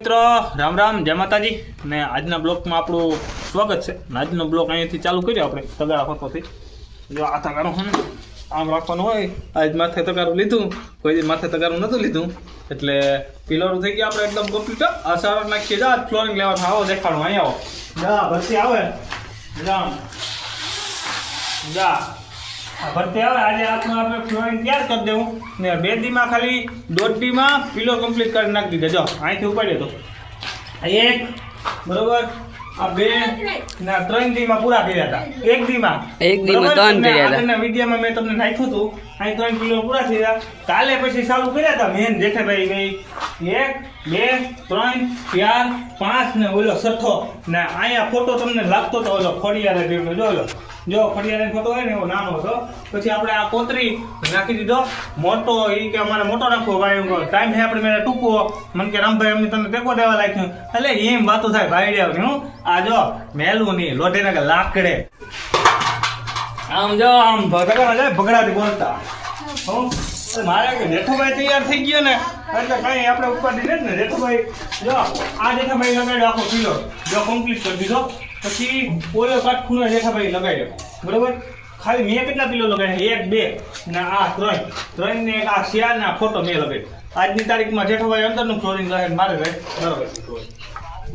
મિત્રો, રામ રામ, જય માતાજી. ને આજના બ્લોકમાં આપણું સ્વાગત છે. આજનો બ્લોક અહીંયાથી ચાલુ કર્યો આપણે તગારા ફરતોથી જો આ તગારો હોય આમ રાખવાનું હોય, આજ માથે તગારું લીધું, કોઈ માથે તગારું નહોતું લીધું. એટલે પિલરું થઈ ગયા આપણે એકદમ કમ્પ્લીટ આ સારો નાખીએ જા ફ્લોરિંગ લેવા આવો, દેખાડું અહીં આવો. જા, ભરતી આવે. જા જા. ભરતી આવે. આજે હાથમાં આપણે ફ્લોરિંગ તૈયાર કરી દેવું. ને બે દીમાં ખાલી દોઢ દીમાં પિલો કમ્પ્લીટ કરી નાખી દીધા. જો અહીંથી ઉપાડી તો. એક બરોબર? આ બે ને ત્રણ દીમાં પૂરા કર્યા હતા. એક દીમાં. એક દીમાં ત્રણ કર્યા હતા. આગળના વિડીયોમાં મેં તમને નાખ્યું હતું. અહીં ત્રણ કિલો પૂરા થયા. કાલે પછી ચાલુ કર્યા હતા મેન જેઠાભાઈ ભાઈ એક બે ત્રણ ચાર પાંચ ને ઓલો છઠ્ઠો ને અહીંયા ફોટો તમને લાગતો તો ઓલો ખોડિયારે જો ઓલો ખોટો હોય ને, એવો નાનો હતો. પછી આપણે આ કોતરી નાખી દીધો. મોટો એ કે અમારે મોટો નાખવો ભાઈ ટાઈમ છે આપણે મેં ટૂંકો મને કે, રામભાઈ અમને તમને ટેકો દેવા લાગ્યું. એટલે એમ વાતો થાય, ભાઈ હું આ જો મેલું નહીં લોઢે ના લાકડે. આમ જો આમ ભગડા જાય ભગડાથી બોલતા. મારે કે જેઠુભાઈ તૈયાર થઈ ગયો ને એટલે કઈ આપણે ઉપર દીધે ને, જેઠુભાઈ. જો, આ જેઠુભાઈ લગાડ્યો, આખો કિલો જો કમ્પ્લીટ કરી દીધો. પછી ઓલો કાટખૂણો જેઠાભાઈ લગાડ્યો બરોબર? ખાલી મેં કેટલા કિલો લગાવ્યા એક, બે ને આ ત્રણ. ત્રણ ને આ શિયાળ ને આ ફોટો મેં લગાવ્યો આજની તારીખમાં જેઠાભાઈ અંદરનું ફ્લોરિંગ રહે મારે રહે બરોબર.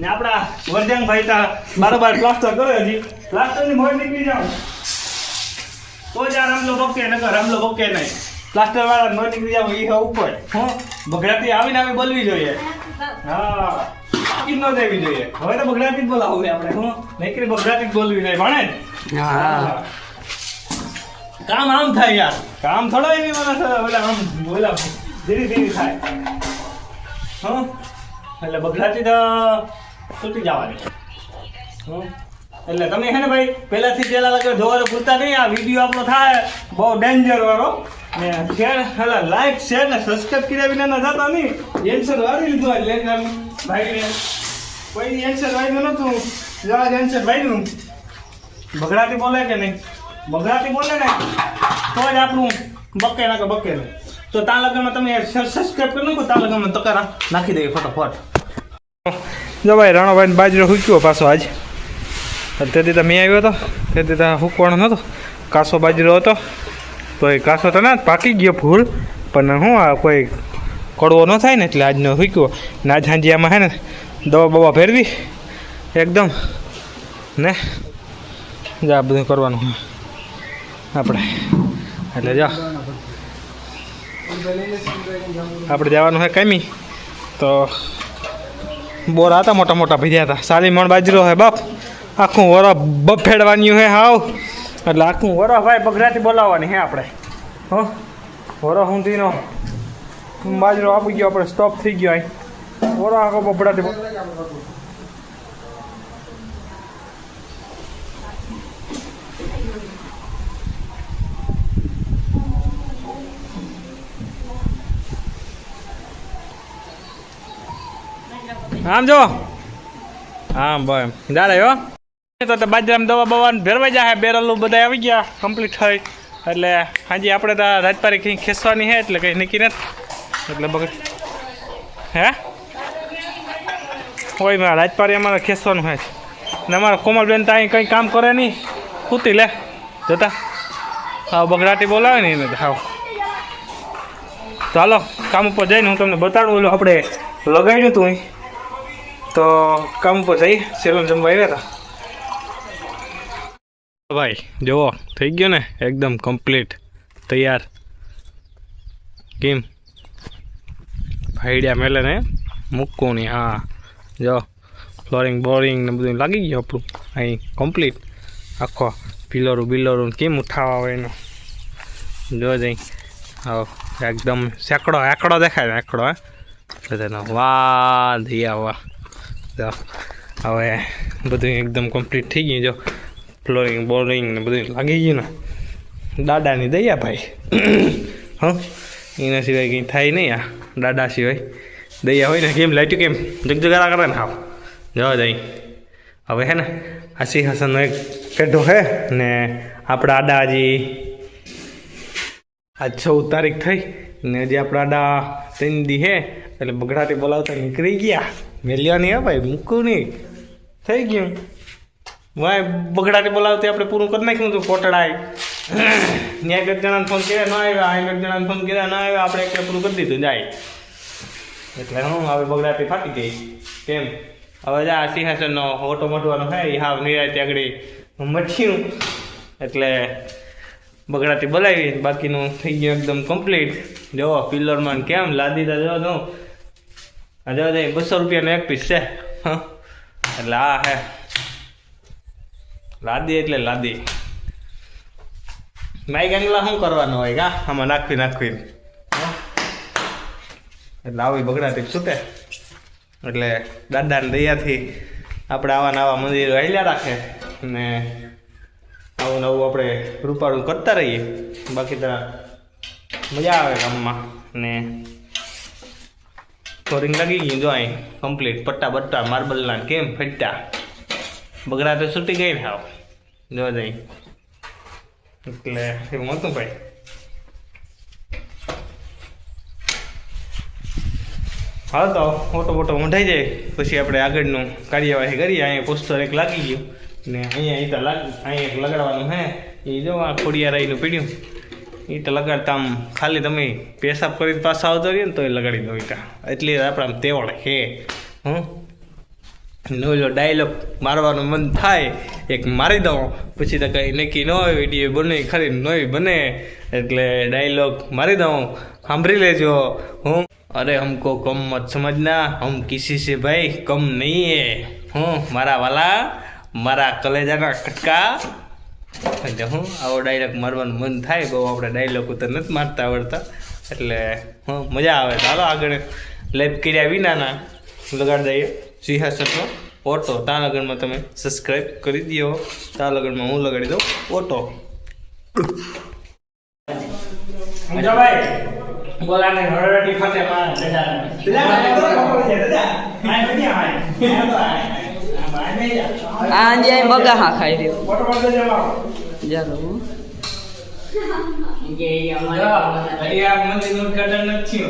ને આપણા વરજાંગભાઈ તા બારોબાર પ્લાસ્ટર કરે હજી. પ્લાસ્ટરની મોડ નીકળી જાવ. તો જ આ રમલો બકે નકર રમલો બકે નહીં. પ્લાસ્ટર વાળા મોડ નીકળી જાવ એ ઉપર. હું? બગડાતી આવીને આવી બોલવી જોઈએ. હા. બાકી ન દેવી જોઈએ. હવે તો બગડાટી જ બોલાવું આપણે હું નહીં બગડાટી જ બોલવી જોઈએ ભણે હા. કામ આમ થાય યાર. કામ થોડો એવી મને ઓલા આમ બોલા ધીરે ધીરે થાય. હં? એટલે બગડાતી તો તૂટી જવાની. હં? એટલે તમે છે ને ભાઈ પહેલાથી પહેલાં લગે જોવાનું પૂરતા નહીં આ વીડિયો આપણો થાય બહુ ડેન્જર વાળો. શેર એટલે લાઈક શેર ને સબસ્ક્રાઇબ કર્યા વિના ન જતા નહીં. એન્સર વાળી લીધું આજ લેન ભાઈને કોઈ એન્સર વાળ્યું નતું જરા એન્સર વાળ્યું. બગડાતી બોલે કે નહીં? બગડાતી બોલે ને, તો જ આપણું બકે ના કે બકે તો તા લગનમાં તમે સબસ્ક્રાઇબ કરી નાખો તા લગનમાં તકારા નાખી દઈએ ફટાફટ. જો ભાઈ રાણાભાઈ બાજરો હૂક્યો પાછો આજ. તેથી તો મેં આવ્યો હતો. તેથી તો હૂકવાનો નહોતો. કાસો બાજરો હતો. તો એ કાસો તો ના, પાકી ગયો ફૂલ. પણ શું આ કોઈ કડવો ન થાય ને એટલે આજનો હૂક્યો ને આજ સાંજે આમાં હે ને દવા બવા ફેરવી એકદમ. ને? જા બધું કરવાનું આપણે. એટલે જા. આપણે જવાનું છે કામી તો બોરા હતા મોટા મોટા ભીજ્યા હતા. સાલી મણ બાજરો હે બાપ. આખું વર બફેડવાની હે હાવ. એટલે આખું વર ભાઈ બગડાથી બોલાવવાની હે આપણે. હો? વર સુધીનો બાજરો આપી ગયો, આપણે સ્ટોપ થઈ ગયો અહીં. વર આખો બો- આમ જો. આમ ભાઈ જાડે હો. તો બાજરામાં દવા બવા ભેરવાઈ જાય બેરલું બધા આવી ગયા કમ્પ્લીટ થઈ. એટલે હાજી આપણે તો રાજપારી કંઈ ખેંચવાની છે એટલે કંઈ નક્કી નથી. એટલે બગડ હે? હોય મારા, રાજપારી અમારે ખેંચવાનું હોય ને અમારા કોમલબેન તો અહીં કંઈ કામ કરે નહીં. કૂતી લે, જોતા. હા બગડાટી બોલાવે ને એને હાવ. ચાલો, કામ ઉપર જઈને હું તમને બતાડું, ઓલું આપણે લગાડ્યું હતું તો કામ ઉપર જઈ સેલૂન જમવા આવ્યા હતા. ભાઈ, જુઓ, થઈ ગયો ને? એકદમ કમ્પ્લીટ તૈયાર. કેમ? ભાઈડિયા મેલે ને? મૂકવું નહીં, હા. જો ફ્લોરિંગ બોરિંગ ને બધું લાગી ગયું આપણું. અહીં કમ્પ્લીટ આખો પિલરું બિલરું કેમ ઉઠાવવા હોય એનું? જો જઈ હા એકદમ સેંકડો એકડો દેખાય ને એકડો હે? બધાનો વાહ ધીયા વાહ. જો હવે બધું એકદમ કમ્પ્લીટ થઈ ગયું. જો ફ્લોરિંગ બોરિંગ ને બધું લાગી ગયું ને. દાદાની દયા ભાઈ. હં, એના સિવાય કંઈ થાય નહીં આ દાદા સિવાય. દયા હોય ને કેમ લાઈટ્યું કેમ? જગજગારા કરે ને હાવ. જવા જઈ હવે હે ને, આ સિંહાસનનો એક પેઢો હે ને આપણા આડા હજી આજ ચૌદ તારીખ થઈ ને હજી આપણા આડા ત્રણ દી હે એટલે બગડાટી બોલાવતા નીકળી ગયા. મેલ્યો નહીં હે ભાઈ, મૂકું નહીં. થઈ ગયું. વાય બગડાટી બોલાવતી આપણે પૂરું કરી નાખ્યું હતું કોટડાય ત્યાં એક જણાને ફોન કર્યા, ન આવ્યા. આ એક જણાને ફોન કર્યા, ના આવ્યા. આપણે એટલે પૂરું કરી દીધું, જાય. એટલે હું હવે બગડાટી ફાટી ગઈ. કેમ? હવે જા સિંહાસનનો ઓટો મટવાનો હે એ હાવ નિરાયતે આગળ મઠ્યું એટલે બગડાટી બોલાવી, બાકીનું થઈ ગયું એકદમ કમ્પ્લીટ જો, પિલ્લરમાં ને કેમ? લાદી તા જો જો. આ જો જો બસો રૂપિયાનો એક પીસ છે. એટલે આ હે. લાદી એટલે લાદી. માઈ ગાંગલા શું કરવાનું હોય કા આમાં નાખવી નાખવી એટલે આવી બગડાતી છૂટે. એટલે દાદાને દયાથી આપણે આવા નવા મંદિરો હાલ્યા રાખે ને આવું નવું આપણે રૂપાળું કરતા રહીએ. બાકી તો મજા આવે કામમાં ને ફ્લોરિંગ લાગી ગયું જો અહીં. કમ્પ્લીટ પટ્ટા બટ્ટા માર્બલના કેમ ફટતા બગડા તો છૂટી ગઈ થાવ જો જઈ. એટલે એવું હતું ભાઈ. હાલ તો ફોટો ફોટો મૂંઢાઈ જાય. પછી આપણે આગળનું કાર્યવાહી કરીએ. અહીંયા પોસ્ટર એક લાગી ગયું. ને અહીંયા એ તો લાગ, અહીંયા એક લગાડવાનું હે. એ જો આ ખોડિયારાઈનું પીડ્યું. એ તો લગાડતા આમ ખાલી તમે પેશાબ કરીને પાછા આવતો રહીએ ને તો એ લગાડી દો એટલે એટલી આપણા તેવડ હે. હું નવલો ડાયલોગ મારવાનું મન થાય, એક મારી દઉં. પછી તો કંઈ નક્કી ન હોય વીડિયો બને, ખરી નહીં બને. એટલે ડાયલોગ મારી દઉં. સાંભળી લેજો. હું, અરે હમકો કમ મત સમજના, હમ કિસી છે ભાઈ કમ નહીં હે હું મારા વાલા, મારા કલેજાના ખટકા હું, આવો ડાયલોગ મારવાનું મન થાય, બહુ આપણે ડાયલોગ તો નથી મારતા આવડતા. એટલે, હું, મજા આવે. ચાલો આગળ. લેપ કર્યા વિનાના. લગાડી દઈએ. સિંહાસનનો ઓટો તા લગનમાં તમે સબસ્ક્રાઈબ કરી દો તા લગનમાં હું લગાડી દઉં ઓટો ભાઈ બોલાને હરડી ફતે માં દાદા દાદા આ બધી આ આ અંજે બગા હા ખાઈ રહ્યો. આ મંદિરનું ઉદ્ઘાટન નથી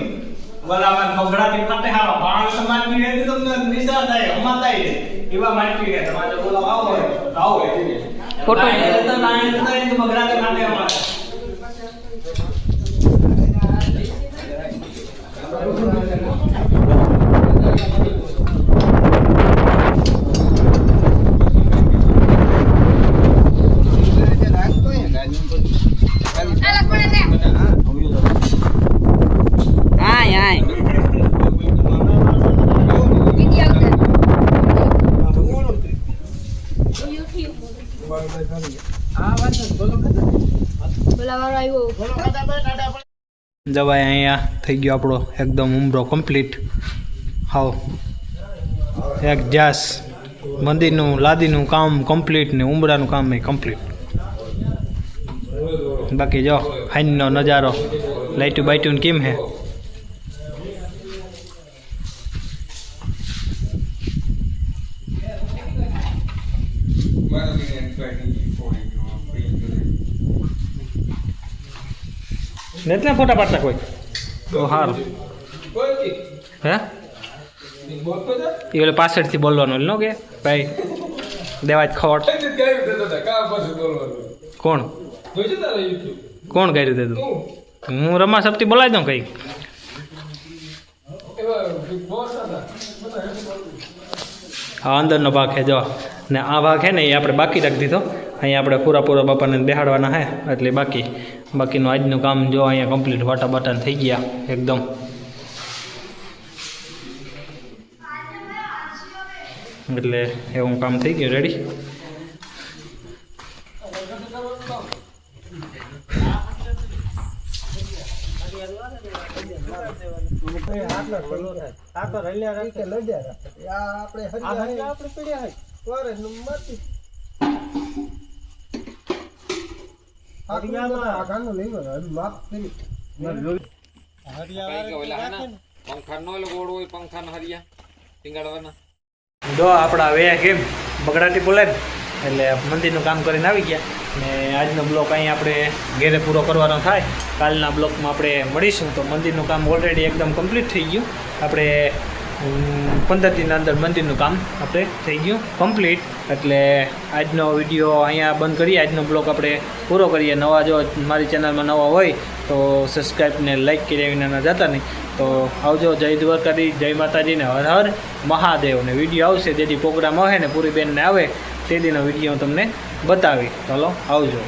થયું બોલામાં બગડાથી ફતે હા બાણ સમાનની રહેતી તમને નિશા થાય હમા થાય એવા માટી રહે તમારે બોલાવ આવો હોય તો આવો ફોટો. તો તો થાય તો બગડાથી ફતે અમારે જવાય અહીંયા થઈ ગયો આપણો એકદમ ઉમરો કમ્પ્લીટ હાવ. એક જાસ મંદિરનું લાદીનું કામ કમ્પ્લીટ ને ઉમરાનું કામ એ કમ્પ્લીટ બાકી જો હાઈનનો નજારો. લાઈટું બાઈટું કેમ હે? Netના ફોટા પાડતા કોઈ? તો સારું હે? એ ઓલે પાછળથી બોલવાનું ન કે? ભાઈ, દેવાજ ખોટ. કોણ? કોણ કર્યું તું હું રમા સપ્તી બોલાવી દઉં કંઈક. હા, અંદરનો ભાગ છે, જો. ને આ ભાગ છે ને એ આપણે બાકી રાખી દીધો. અહીંયા આપણે પૂરા પૂરા બાપાને બેહાડવાના છે, એટલે બાકી. બાકીનું આજનું કામ જો અહીંયા કમ્પ્લીટ વાટા બાટા થઈ ગયા, એકદમ. એટલે એવું કામ થઈ ગયું. રેડી પંખા નો ગોળ હોય પંખા ના હરિયા ટીંગાડવાના જો આપણા વેયા કેમ? બગડાટી બોલે એટલે મંદિરનું કામ કરીને આવી ગયા. ને આજનો બ્લોક અહીં આપણે ઘેરે પૂરો કરવાનો થાય. કાલના બ્લોકમાં આપણે મળીશું. તો મંદિરનું કામ ઓલરેડી એકદમ કમ્પ્લીટ થઈ ગયું. આપણે પંદર દિનના અંદર મંદિરનું કામ આપણે થઈ ગયું કમ્પ્લીટ એટલે આજનો વીડિયો અહીંયા બંધ કરીએ. આજનો બ્લોક આપણે પૂરો કરીએ. નવા જો મારી ચેનલમાં નવા હોય, તો સબસ્ક્રાઈબ ને લાઈક કર્યા વિના ન જતા નહીં. તો આવજો. જય દ્વારકાજી જય માતાજીને હર હર મહાદેવ. ને વીડિયો આવશે જેથી પ્રોગ્રામ આવે ને પૂરી બેનને આવે, તે દીનો વીડિયો હું તમને બતાવી ચાલો આવજો.